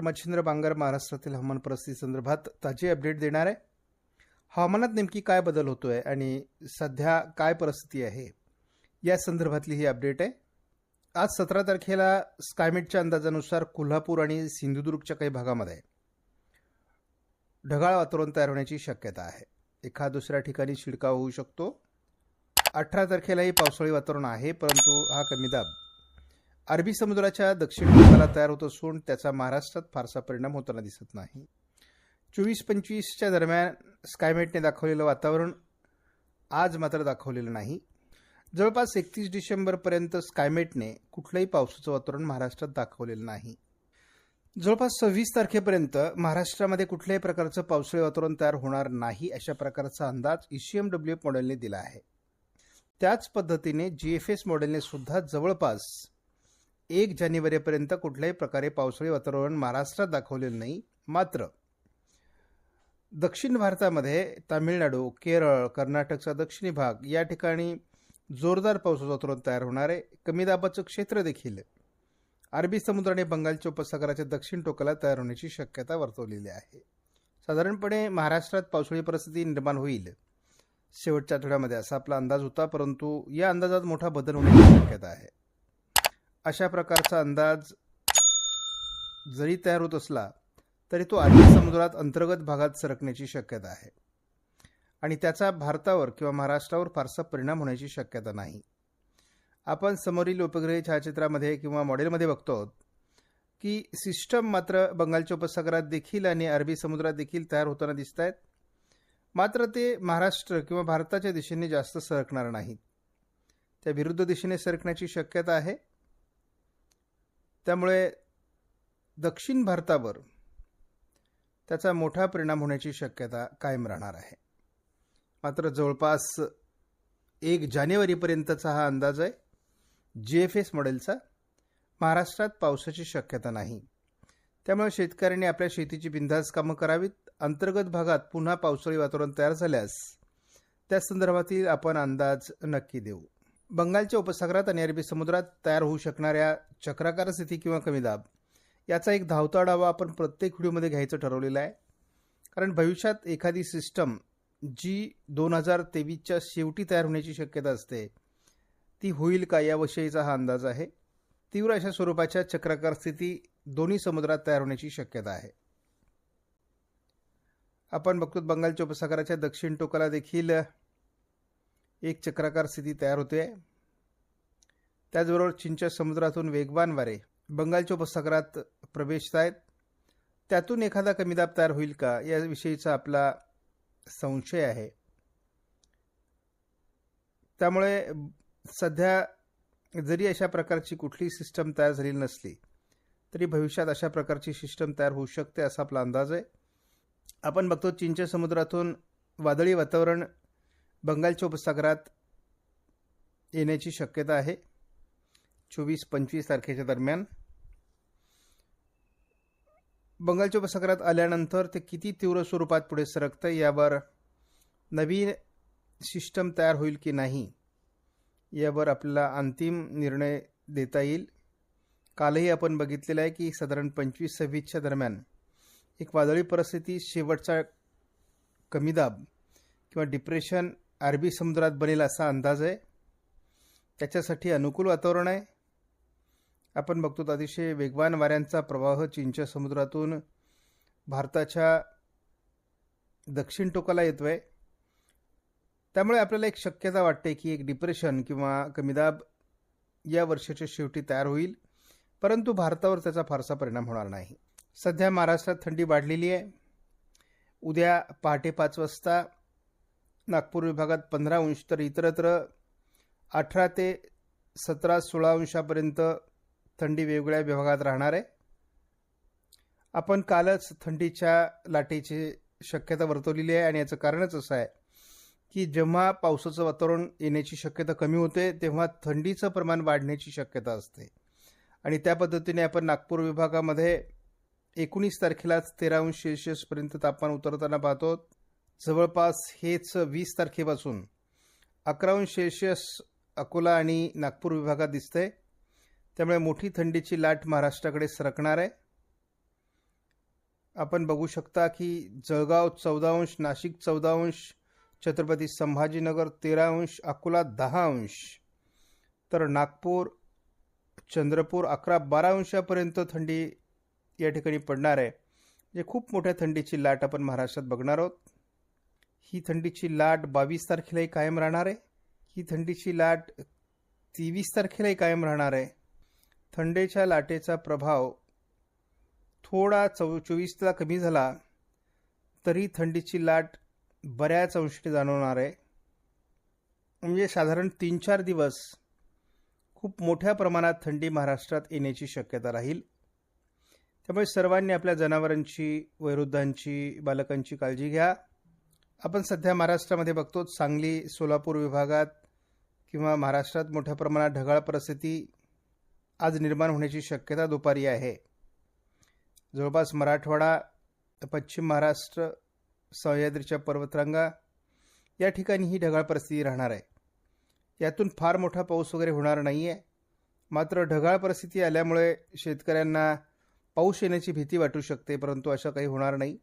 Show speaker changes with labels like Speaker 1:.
Speaker 1: Doctor Machhindra Bangar महाराष्ट्रातील हवामान परिस्थिती संदर्भात ताजी अपडेट देणार आहे. हवामानात नेमकी काय बदल होतोय आणि सध्या काय परिस्थिती आहे या संदर्भातली ही अपडेट आहे. आज सतरा तारखेला स्कायमेटच्या अंदाजानुसार कोल्हापूर आणि सिंधुदुर्गच्या काही भागामध्ये ढगाळ वातावरण तयार होण्याची शक्यता आहे. एखाद दुसऱ्या ठिकाणी शिडकाव होऊ शकतो. अठरा तारखेलाही पावसाळी वातावरण आहे परंतु हा कमी दाब अरबी समुद्राच्या दक्षिण भागाला तयार होत असून त्याचा महाराष्ट्रात फारसा परिणाम होताना दिसत नाही. चोवीस पंचवीसच्या दरम्यान स्कायमेटने दाखवलेलं वातावरण आज मात्र दाखवलेलं नाही. जवळपास एकतीस डिसेंबरपर्यंत स्कायमेटने कुठलंही पावसाचं वातावरण महाराष्ट्रात दाखवलेलं नाही. जवळपास सव्वीस तारखेपर्यंत महाराष्ट्रामध्ये कुठल्याही प्रकारचं पावसाळी वातावरण तयार होणार नाही अशा प्रकारचा अंदाज E ईसीएम डब्ल्यू मॉडेलने दिला आहे. त्याच पद्धतीने जी एफ एस मॉडेलने सुद्धा जवळपास एक जानेवारीपर्यंत कुठल्याही प्रकारे पावसाळी वातावरण महाराष्ट्रात दाखवलेलं नाही. मात्र दक्षिण भारतामध्ये तामिळनाडू केरळ कर्नाटकचा दक्षिणी भाग या ठिकाणी जोरदार पावसाचं वातावरण तयार होणार आहे. कमी दाबाचं क्षेत्र देखील. अरबी समुद्र आणि बंगालच्या उपसागराच्या दक्षिण टोकाला तयार होण्याची शक्यता वर्तवलेली आहे. साधारणपणे महाराष्ट्रात पावसाळी परिस्थिती निर्माण होईल. शेवटच्या आठवड्यामध्ये असा आपला अंदाज होता परंतु या अंदाजात मोठा बदल होण्याची शक्यता आहे. अशा प्रकारचा अंदाज जरी तयार होत असला तरी तो अरबी समुद्रात अंतर्गत भागात सरकण्याची शक्यता आहे. आणि त्याचा भारतावर किंवा महाराष्ट्रावर फारसा परिणाम होण्याची शक्यता नाही. आपण समोरील उपग्रही छायाचित्रामध्ये किंवा मॉडेलमध्ये बघतो आहोत की सिस्टम मात्र बंगालच्या उपसागरात देखील आणि अरबी समुद्रात देखील तयार होताना दिसत आहेत मात्र ते महाराष्ट्र किंवा भारताच्या दिशेने जास्त सरकणार नाहीत. त्या विरुद्ध दिशेने सरकण्याची शक्यता आहे. त्यामुळे दक्षिण भारतावर त्याचा मोठा परिणाम होण्याची शक्यता कायम राहणार आहे. मात्र जवळपास एक जानेवारीपर्यंतचा हा अंदाज आहे. जी एफ एस मॉडेलचा महाराष्ट्रात पावसाची शक्यता नाही. त्यामुळे शेतकऱ्यांनी आपल्या शेतीची बिंदास कामं करावीत. अंतर्गत भागात पुन्हा पावसाळी वातावरण तयार झाल्यास त्या संदर्भातील आपण अंदाज नक्की देऊ. बंगालच्या उपसागरात आणि अरबी समुद्रात तयार होऊ शकणाऱ्या चक्राकार स्थिती किंवा कमी दाब याचा एक धावता डावा आपण प्रत्येक व्हिडिओमध्ये घ्यायचं ठरवलेलं आहे. कारण भविष्यात एखादी सिस्टम जी दोन हजार तेवीसच्या शेवटी तयार होण्याची शक्यता असते ती होईल का याविषयीचा हा अंदाज आहे. तीव्र अशा स्वरूपाच्या चक्राकार स्थिती दोन्ही समुद्रात तयार होण्याची शक्यता आहे. आपण बघतो बंगालच्या उपसागराच्या दक्षिण टोकाला देखील एक चक्राकार स्थिती तयार होते. त्याचबरोबर चीनच्या समुद्रातून वेगवान वारे बंगालच्या उपसागरात प्रवेशत आहेत. त्यातून एखादा कमी दाब तयार होईल का याविषयीचा आपला संशय आहे. त्यामुळे सध्या जरी अशा प्रकारची कुठली सिस्टम तयार झालेली नसली तरी भविष्यात अशा प्रकारची सिस्टम तयार होऊ शकते असा आपला अंदाज आहे. आपण बघतो चीनच्या समुद्रातून वादळी वातावरण बंगालच्या उपसागरात येण्याची शक्यता आहे. चोवीस पंचवीस तारखेच्या दरम्यान. बंगालच्या उपसागरात आल्यानंतर ते किती तीव्र स्वरूपात पुढे सरकतं यावर नवीन सिस्टम तयार होईल की नाही यावर आपल्याला अंतिम निर्णय देता येईल. कालही आपण बघितलेलं आहे की साधारण पंचवीस सव्वीसच्या दरम्यान एक वादळी परिस्थिती शेवटचा कमी दाब किंवा डिप्रेशन अरबी समुद्रात बनेल असा अंदाज आहे. त्याच्यासाठी अनुकूल वातावरण आहे. आपण बघतो अतिशय वेगवान वाऱ्यांचा प्रवाह चीनच्या समुद्रातून भारताच्या दक्षिण टोकाला येतो आहे त्यामुळे आपल्याला एक शक्यता वाटते की एक डिप्रेशन किंवा कमीदाब या वर्षाच्या शेवटी तयार होईल. परंतु भारतावर त्याचा फारसा परिणाम होणार नाही. सध्या महाराष्ट्रात थंडी वाढलेली आहे. उद्या पहाटे पाच वाजता नागपूर विभागात पंधरा अंश तर इतरत्र अठरा ते सतरा सोळा अंशापर्यंत थंडी वेगवेगळ्या विभागात राहणार आहे. आपण कालच थंडीच्या लाटेची शक्यता वर्तवलेली आहे आणि याचं कारणच असं आहे की जेव्हा पावसाचं वातावरण येण्याची शक्यता कमी होते तेव्हा थंडीचं प्रमाण वाढण्याची शक्यता असते. आणि त्या पद्धतीने आपण नागपूर विभागामध्ये एकोणीस तारखेलाच तेरा अंश सेल्सिअसपर्यंत तापमान उतरताना पाहतो. जवळपास हेच वीस तारखेपासून अकराहून सेल्शियस सेल्सिअस अकोला आणि नागपूर विभागात दिसतंय. त्यामुळे मोठी थंडीची लाट महाराष्ट्राकडे सरकणार आहे. आपण बघू शकता की जळगाव चौदा अंश नाशिक चौदा अंश छत्रपती संभाजीनगर तेरा अंश अकोला दहा अंश तर नागपूर चंद्रपूर अकरा बारा अंशापर्यंत थंडी या ठिकाणी पडणार आहे. म्हणजे खूप मोठ्या थंडीची लाट आपण महाराष्ट्रात बघणार आहोत. ही थंडीची लाट बावीस तारखेलाही कायम राहणार आहे. ही थंडीची लाट तेवीस तारखेलाही कायम राहणार आहे. थंडीच्या लाटेचा प्रभाव थोडा चौ चोवीसला कमी झाला तरी थंडीची लाट बऱ्याच अंशी जाणवणार आहे. म्हणजे साधारण तीन चार दिवस खूप मोठ्या प्रमाणात थंडी महाराष्ट्रात येण्याची शक्यता राहील. त्यामुळे सर्वांनी आपल्या जनावरांची वयोवृद्धांची बालकांची काळजी घ्या. आपण सध्या महाराष्ट्रामध्ये बघतो सांगली सोलापूर विभागात किंवा महाराष्ट्रात मोठ्या प्रमाणात ढगाळ परिस्थिती आज निर्माण होण्याची शक्यता दुपारी आहे. जवळपास मराठवाडा पश्चिम महाराष्ट्र सह्याद्रीच्या पर्वतरांगा या ठिकाणी ही ढगाळ परिस्थिती राहणार आहे. यातून फार मोठा पाऊस वगैरे होणार नाही आहे मात्र ढगाळ परिस्थिती आल्यामुळे शेतकऱ्यांना पाऊस येण्याची भीती वाटू शकते परंतु असं काही होणार नाही.